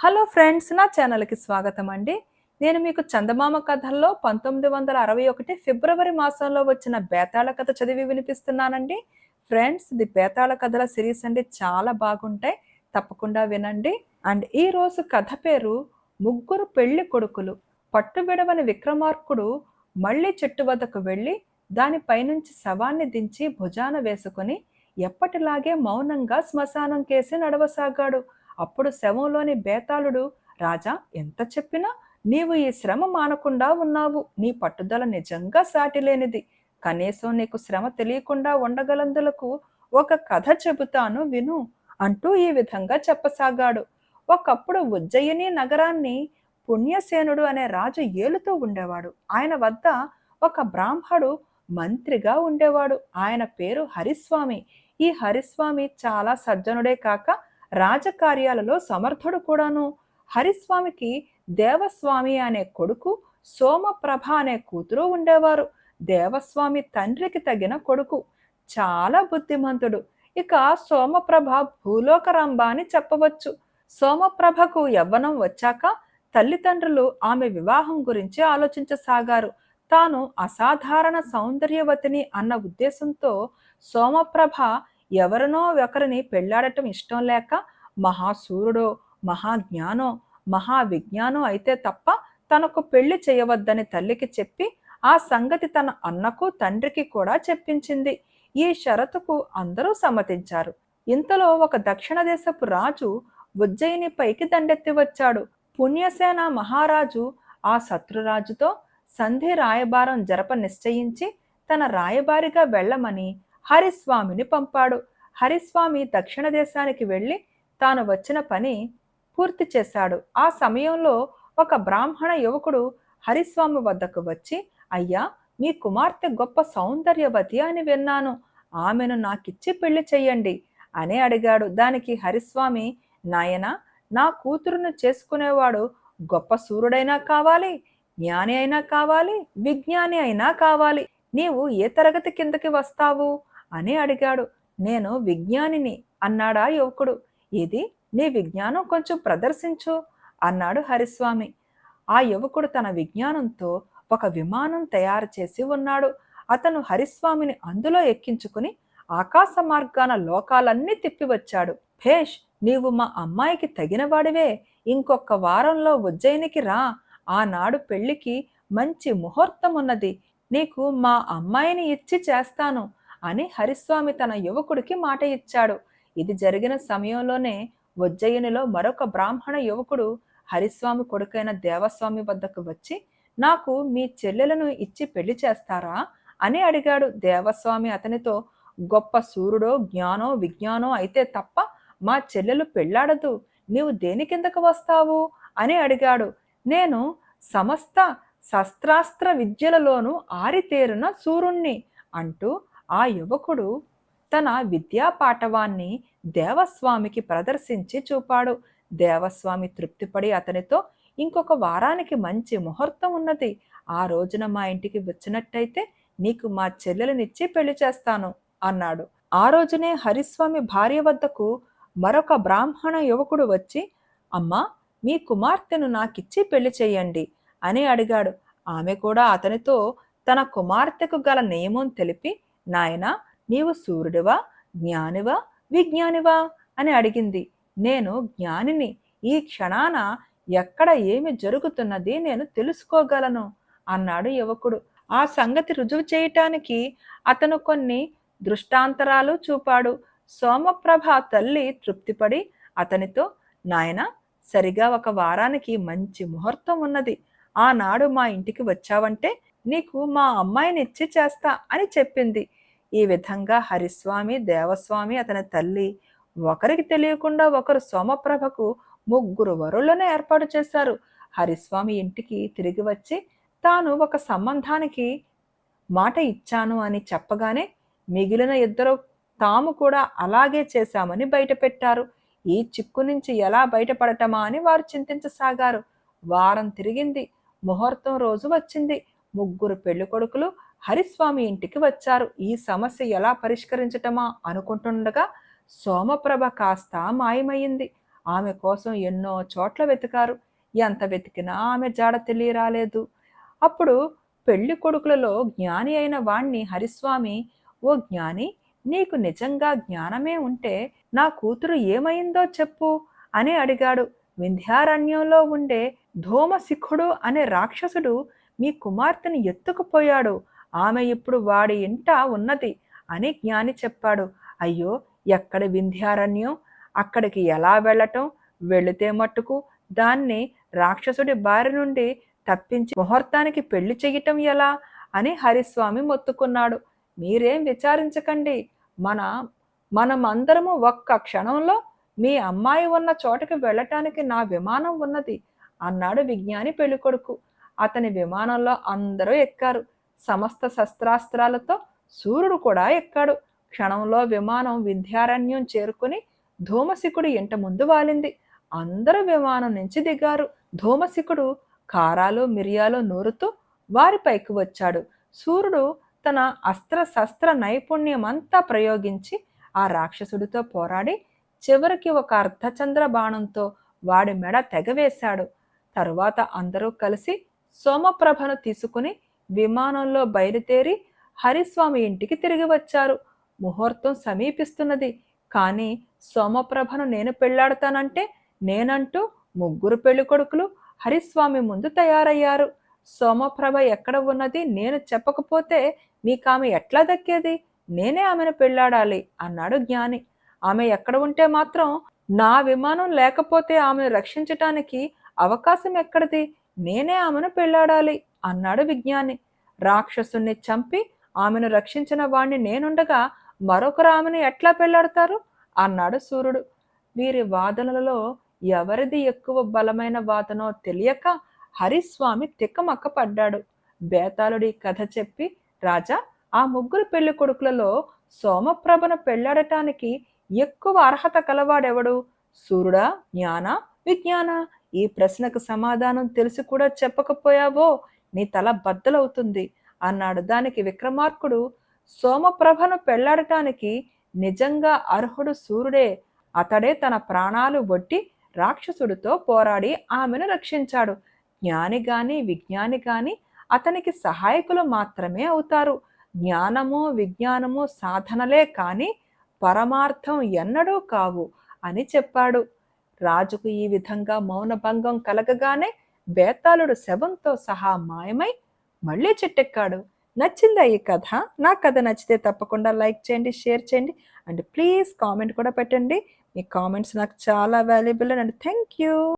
Hello friends నా ఛానల్కి స్వాగతం అండి. నేను మీకు చందమామ కథల్లో పంతొమ్మిది వందల అరవై ఒకటి ఫిబ్రవరి మాసంలో వచ్చిన బేతాళ కథ చదివి వినిపిస్తున్నానండి. ఫ్రెండ్స్ ఇది బేతాళ కథల సిరీస్ అండి. చాలా బాగుంటాయి. తప్పకుండా వినండి. అండ్ ఈ రోజు కథ పేరు ముగ్గురు పెళ్ళి కొడుకులు. పట్టు విడవని విక్రమార్కుడు మళ్ళీ చెట్టు వద్దకు వెళ్ళి దానిపైనుంచి శవాన్ని దించి భుజాన వేసుకుని ఎప్పటిలాగే మౌనంగా శ్మశానం కేసి నడవసాగాడు. అప్పుడు శవంలోని బేతాళుడు రాజా ఎంత చెప్పినా నీవు ఈ శ్రమ మానకుండా ఉన్నావు. నీ పట్టుదల నిజంగా సాటిలేనిది. కనీసం నీకు శ్రమ తెలియకుండా ఉండగలందులకు ఒక కథ చెబుతాను విను అంటూ ఈ విధంగా చెప్పసాగాడు. ఒకప్పుడు ఉజ్జయిని నగరాన్ని పుణ్యసేనుడు అనే రాజు ఏలుతూ ఉండేవాడు. ఆయన వద్ద ఒక బ్రాహ్మడు మంత్రిగా ఉండేవాడు. ఆయన పేరు హరిస్వామి. ఈ హరిస్వామి చాలా సజ్జనుడే కాక రాజకార్యాలలో సమర్థుడు కూడాను. హరిస్వామికి దేవస్వామి అనే కొడుకు సోమప్రభ అనే కూతురు ఉండేవారు. దేవస్వామి తండ్రికి తగిన కొడుకు. చాలా బుద్ధిమంతుడు. ఇక సోమప్రభ భూలోకరంభ అని చెప్పవచ్చు. సోమప్రభకు యవ్వనం వచ్చాక తల్లిదండ్రులు ఆమె వివాహం గురించి ఆలోచించసాగారు. తాను అసాధారణ సౌందర్యవతిని అన్న ఉద్దేశంతో సోమప్రభ ఎవరినో ఒకరిని పెళ్ళాడటం ఇష్టం లేక మహాసూరుడో మహాజ్ఞానో మహావిజ్ఞానో అయితే తప్ప తనకు పెళ్ళి చేయవద్దని తల్లికి చెప్పి ఆ సంగతి తన అన్నకు తండ్రికి కూడా చెప్పించింది. ఈ షరతుకు అందరూ సమ్మతించారు. ఇంతలో ఒక దక్షిణ దేశపు రాజు ఉజ్జయిని పైకి దండెత్తి వచ్చాడు. పుణ్యసేన మహారాజు ఆ శత్రురాజుతో సంధి రాయబారం జరప నిశ్చయించి తన రాయబారిగా వెళ్ళమని హరిస్వామిని పంపాడు. హరిస్వామి దక్షిణ దేశానికి వెళ్ళి తాను వచ్చిన పని పూర్తి చేశాడు. ఆ సమయంలో ఒక బ్రాహ్మణ యువకుడు హరిస్వామి వద్దకు వచ్చి అయ్యా మీ కుమార్తె గొప్ప సౌందర్యవతి అని విన్నాను. ఆమెను నాకిచ్చి పెళ్ళి చెయ్యండి అని అడిగాడు. దానికి హరిస్వామి నాయన నా కూతురును చేసుకునేవాడు గొప్ప సూర్యుడైనా కావాలి జ్ఞాని అయినా కావాలి విజ్ఞాని అయినా కావాలి. నీవు ఏ తరగతి కిందకి వస్తావు? అని అడిగాడు. నేను విజ్ఞానిని అన్నాడా యువకుడు. ఇది నీ విజ్ఞానం కొంచెం ప్రదర్శించు అన్నాడు హరిస్వామి. ఆ యువకుడు తన విజ్ఞానంతో ఒక విమానం తయారు చేసి ఉన్నాడు. అతను హరిస్వామిని అందులో ఎక్కించుకుని ఆకాశ మార్గాన లోకాలన్నీ తిప్పివచ్చాడు. భేష్ నీవు మా అమ్మాయికి తగినవాడివే. ఇంకొక వారంలో ఉజ్జయినికి రా. ఆనాడు పెళ్ళికి మంచి ముహూర్తం ఉన్నది నీకు మా అమ్మాయిని ఇచ్చి చేస్తాను. అని హరిస్వామి తన యువకుడికి మాట ఇచ్చాడు. ఇది జరిగిన సమయంలోనే ఉజ్జయినిలో మరొక బ్రాహ్మణ యువకుడు హరిస్వామి కొడుకైన దేవస్వామి వద్దకు వచ్చి నాకు మీ చెల్లెలను ఇచ్చి పెళ్ళి చేస్తారా? అని అడిగాడు. దేవస్వామి అతనితో గొప్ప సూర్యుడో జ్ఞానో విజ్ఞానో అయితే తప్ప మా చెల్లెలు పెళ్ళాడదు నీవు దేని కిందకు వస్తావు? అని అడిగాడు. నేను సమస్త శస్త్రాస్త్ర విద్యలలోనూ ఆరితేరిన సూర్యుణ్ణి అంటూ ఆ యువకుడు తన విద్యా పాఠవాన్ని దేవస్వామికి ప్రదర్శించి చూపాడు. దేవస్వామి తృప్తిపడి అతనితో ఇంకొక వారానికి మంచి ముహూర్తం ఉన్నది. ఆ రోజున మా ఇంటికి వచ్చినట్టయితే నీకు మా చెల్లెలనిచ్చి పెళ్ళి చేస్తాను అన్నాడు. ఆ రోజునే హరిస్వామి భార్య వద్దకు మరొక బ్రాహ్మణ యువకుడు వచ్చి అమ్మా మీ కుమార్తెను నాకిచ్చి పెళ్ళి చేయండి అని అడిగాడు. ఆమె కూడా అతనితో తన కుమార్తెకు గల నియమం తెలిపి నాయనా నీవు సూర్యుడివా? జ్ఞానివా? విజ్ఞానివా? అని అడిగింది. నేను జ్ఞానిని. ఈ క్షణాన ఎక్కడ ఏమి జరుగుతున్నది నేను తెలుసుకోగలను అన్నాడు యువకుడు. ఆ సంగతి రుజువు చేయటానికి అతను కొన్ని దృష్టాంతరాలు చూపాడు. సోమప్రభ తల్లి తృప్తిపడి అతనితో నాయన సరిగా ఒక వారానికి మంచి ముహూర్తం ఉన్నది. ఆనాడు మా ఇంటికి వచ్చావంటే నీకు మా అమ్మాయిని ఇచ్చి చేస్తా అని చెప్పింది. ఈ విధంగా హరిస్వామి దేవస్వామి అతని తల్లి ఒకరికి తెలియకుండా ఒకరు సోమప్రభకు ముగ్గురు వరులను ఏర్పాటు చేశారు. హరిస్వామి ఇంటికి తిరిగి వచ్చి తాను ఒక సంబంధానికి మాట ఇచ్చాను అని చెప్పగానే మిగిలిన ఇద్దరు తాము కూడా అలాగే చేశామని బయటపెట్టారు. ఈ చిక్కు నుంచి ఎలా బయటపడటమా అని వారు చింతించసాగారు. వారం తిరిగింది. ముహూర్తం రోజు వచ్చింది. ముగ్గురు పెళ్ళి కొడుకులు హరిస్వామి ఇంటికి వచ్చారు. ఈ సమస్య ఎలా పరిష్కరించటమా అనుకుంటుండగా సోమప్రభ కాస్త మాయమయ్యింది. ఆమె కోసం ఎన్నో చోట్ల వెతికారు. ఎంత వెతికినా ఆమె జాడ తెలియరాలేదు. అప్పుడు పెళ్ళి కొడుకులలో జ్ఞాని అయిన వాణ్ణి హరిస్వామి ఓ జ్ఞాని నీకు నిజంగా జ్ఞానమే ఉంటే నా కూతురు ఏమైందో చెప్పు అని అడిగాడు. వింధ్యారణ్యంలో ఉండే ధూమశిఖుడు అనే రాక్షసుడు మీ కుమార్తెని ఎత్తుకుపోయాడు. ఆమె ఇప్పుడు వాడి ఇంట ఉన్నది అని జ్ఞాని చెప్పాడు. అయ్యో ఎక్కడ వింధ్యారణ్యం? అక్కడికి ఎలా వెళ్ళటం? వెళితే మట్టుకు దాన్ని రాక్షసుడి బారి నుండి తప్పించి ముహూర్తానికి పెళ్ళి చెయ్యటం ఎలా? అని హరిస్వామి మొత్తుకున్నాడు. మీరేం విచారించకండి. మన మనమందరము ఒక్క క్షణంలో మీ అమ్మాయి ఉన్న చోటకి వెళ్ళటానికి నా విమానం ఉన్నది అన్నాడు విజ్ఞాని పెళ్ళికొడుకు. అతని విమానంలో అందరూ ఎక్కారు. సమస్త శస్త్రాస్త్రాలతో సూర్యుడు కూడా ఎక్కాడు. క్షణంలో విమానం విద్యారణ్యం చేరుకుని ధూమసికుడు ఇంట ముందు వాలింది. అందరూ విమానం నుంచి దిగారు. ధూమసికుడు కారాలు మిరియాలు నూరుతూ వారిపైకి వచ్చాడు. సూర్యుడు తన అస్త్ర శస్త్ర నైపుణ్యమంతా ప్రయోగించి ఆ రాక్షసుడితో పోరాడి చివరికి ఒక అర్ధచంద్ర బాణంతో వాడి మెడ తెగవేశాడు తరువాత అందరూ కలిసి సోమప్రభను తీసుకుని విమానంలో బయలుదేరి హరిస్వామి ఇంటికి తిరిగి వచ్చారు. ముహూర్తం సమీపిస్తున్నది. కానీ సోమప్రభను నేను పెళ్ళాడతానంటే నేనంటూ ముగ్గురు పెళ్ళికొడుకులు హరిస్వామి ముందు తయారయ్యారు. సోమప్రభ ఎక్కడ ఉన్నది నేను చెప్పకపోతే మీకు ఆమె ఎట్లా దక్కేది? నేనే ఆమెను పెళ్ళాడాలి అన్నాడు జ్ఞాని. ఆమె ఎక్కడ ఉంటే మాత్రం నా విమానం లేకపోతే ఆమెను రక్షించటానికి అవకాశం ఎక్కడిది? నేనే ఆమెను పెళ్ళాడాలి అన్నాడు విజ్ఞాని. రాక్షసుని చంపి ఆమెను రక్షించిన వాణ్ణి నేనుండగా మరొకరు ఆమెను ఎట్లా పెళ్ళాడతారు? అన్నాడు సూర్యుడు. వీరి వాదనలలో ఎవరిది ఎక్కువ బలమైన వాదనో తెలియక హరిస్వామి తిక్కమక్క పడ్డాడు బేతాళుడి కథ చెప్పి రాజా ఆ ముగ్గురు పెళ్ళి కొడుకులలో సోమప్రభను పెళ్ళాడటానికి ఎక్కువ అర్హత కలవాడెవడు? సూర్యుడా జ్ఞాన విజ్ఞాన? ఈ ప్రశ్నకు సమాధానం తెలిసి కూడా చెప్పకపోయావో నీ తల బద్దలవుతుంది అన్నాడు. దానికి విక్రమార్కుడు సోమప్రభను పెళ్ళాడటానికి నిజంగా అర్హుడు సూర్యుడే. అతడే తన ప్రాణాలు ఒట్టి రాక్షసుడితో పోరాడి ఆమెను రక్షించాడు. జ్ఞాని గాని విజ్ఞాని గాని అతనికి సహాయకులు మాత్రమే అవుతారు. జ్ఞానము విజ్ఞానము సాధనలే కాని పరమార్థం ఎన్నడూ కావు అని చెప్పాడు. రాజుకు ఈ విధంగా మౌనభంగం కలగగానే బేతాళుడు శవంతో సహా మాయమై మళ్ళీ చెట్టెక్కాడు. నచ్చిందా ఈ కథ? నా కథ నచ్చితే తప్పకుండా లైక్ చేయండి షేర్ చేయండి. అండ్ ప్లీజ్ కామెంట్ కూడా పెట్టండి. మీ కామెంట్స్ నాకు చాలా వాల్యుబుల్ అండ్ థ్యాంక్ యూ.